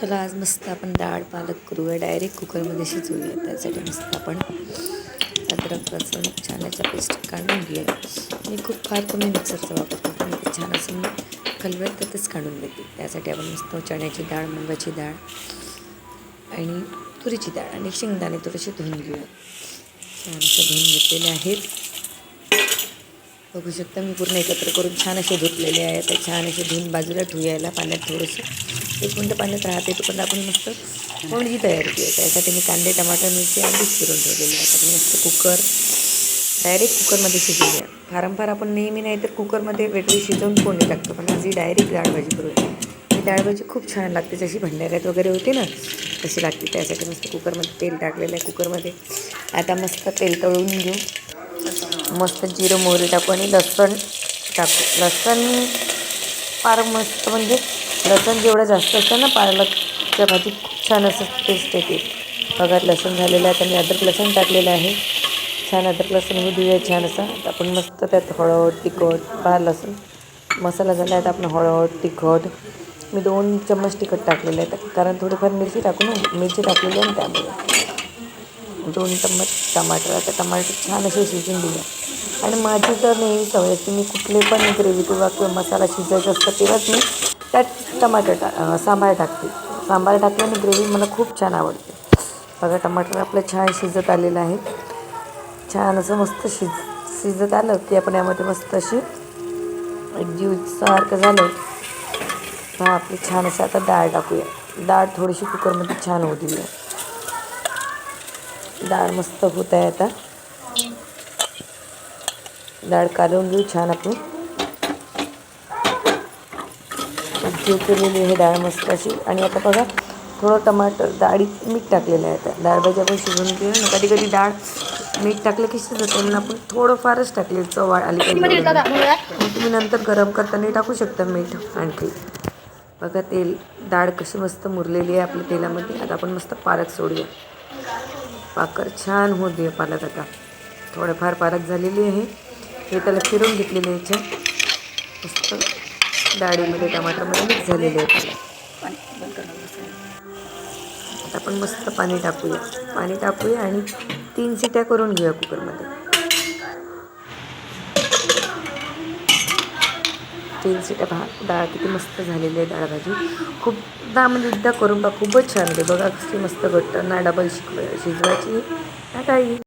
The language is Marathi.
चला आज मस्त आपण डाळ पालक करूया डायरेक्ट कुकरमध्ये शिजवूया. त्यासाठी मस्त आपण अद्रक लसूण छान याचा पेस्ट काढून घेऊया. मी खूप फार कमी मिक्सरचा वापर करतो मी ते छान असं मी त्यातच काढून घेते. त्यासाठी आपण मस्त चण्याची डाळ मुगाची डाळ आणि तुरीची डाळ आणि शेंगदाणे थोडेसे धुवून घेऊया. छान असं धुवून घेतलेले आहेत. बघू शकता मी पूर्ण एकत्र करून छान असे धुतलेले आहे तर छान असे धुवून बाजूला ठेवूयाला पाण्यात थोडंसं. एक मिनटं पाण्यात राहते तोपर्यंत आपण मस्त फोडणी तयारी केली. त्यासाठी मी कांदे टमाटर मिरची आधीच फिरून ठेवलेले आहे. मी मस्त कुकर डायरेक्ट कुकरमध्ये शिजवूया फारंफार आपण नेहमी नाही तर कुकरमध्ये वेगळी शिजवून फोडणी लागतो पण माझी डायरेक्ट डाळभाजी करूया ही डाळभाजी खूप छान लागते. जशी भंडाऱ्यात वगैरे होते ना तशी लागते. त्यासाठी मस्त कुकरमध्ये तेल टाकलेलं आहे. कुकरमध्ये आता मस्त तेल तळून घेऊ. मस्त जिरं मोहरी टाकू आणि लसण टाकू. लसण फार मस्त म्हणजे लसण जेवढं जास्त असतं ना पालकच्या भाजीत खूप छान असं टेस्ट येते. बघा लसण झालेलं आहे त्यांनी अद्रक लसण टाकलेलं आहे. छान अद्रक लसण मी देऊया छान असं. आपण मस्त त्यात हळद तिखट पहा लसूण मसाला झाला आहे तर आपण हळद तिखट मी दोन चम्मच तिखट टाकलेलं आहे. कारण थोडीफार मिरची टाकू ना मिरची टाकलेली आहे ना त्यामुळे. दोन चम्मच टमाटर आता टमाटर छान असे शिजून दिले. आणि माझी तर नेहमी सवय असते मी कुठले पण ग्रेव्ही किंवा किंवा मसाला शिजायचा असतं तेव्हाच मी त्यात टमाटर टा सांबार टाकते. सांबार टाकल्याने ग्रेव्ही मला खूप छान आवडते. बघा टमाटर आपलं छान शिजत आलेलं आहे छान असं मस्त शिज शिजत आलं की आपण यामध्ये मस्त अशी एक जीवसारखं झालं. हा आपली छान असं आता डाळ टाकूया. डाळ थोडीशी कुकरमध्ये छान होऊ दिली डाळ मस्त होत आहे आता. डाळ कालवून घेऊ छान आपण. जीव केलेली आहे डाळ मस्त अशी. आणि आता बघा थोडं टमाटर डाळीत मीठ टाकलेलं आहे आता. डाळ भाजी आपण शिजवून घेऊ ना कधी कधी डाळ मीठ टाकलं की शिजत म्हणून आपण थोडं फारच टाकले. चव आली पाहिजे तुम्ही नंतर गरम करताना टाकू शकता मीठ आणखी. बघा तेल डाळ कशी मस्त मुरलेली आहे आपल्या तेलामध्ये. आता आपण मस्त पालक सोडूया. पाकर छान होऊ दे पालक आता. थोडंफार पालक झालेली आहे. हे त्याला फिरून घेतलेले याच्या मस्त. डाळीमध्ये टमाटरमध्ये मिक्स झालेले आहेत. आता आपण मस्त पाणी टाकूया. पाणी टाकूया आणि तीन सिट्या करून घेऊया कुकरमध्ये. तीन सिट्या भा डाळ किती मस्त झालेली आहे डाळ भाजी खूप दहा म्हणजे एकदा करून बघा खूपच छान आहे बघा कसली मस्त घट्ट ना डबल शिकवाय शिजवायची ना काही.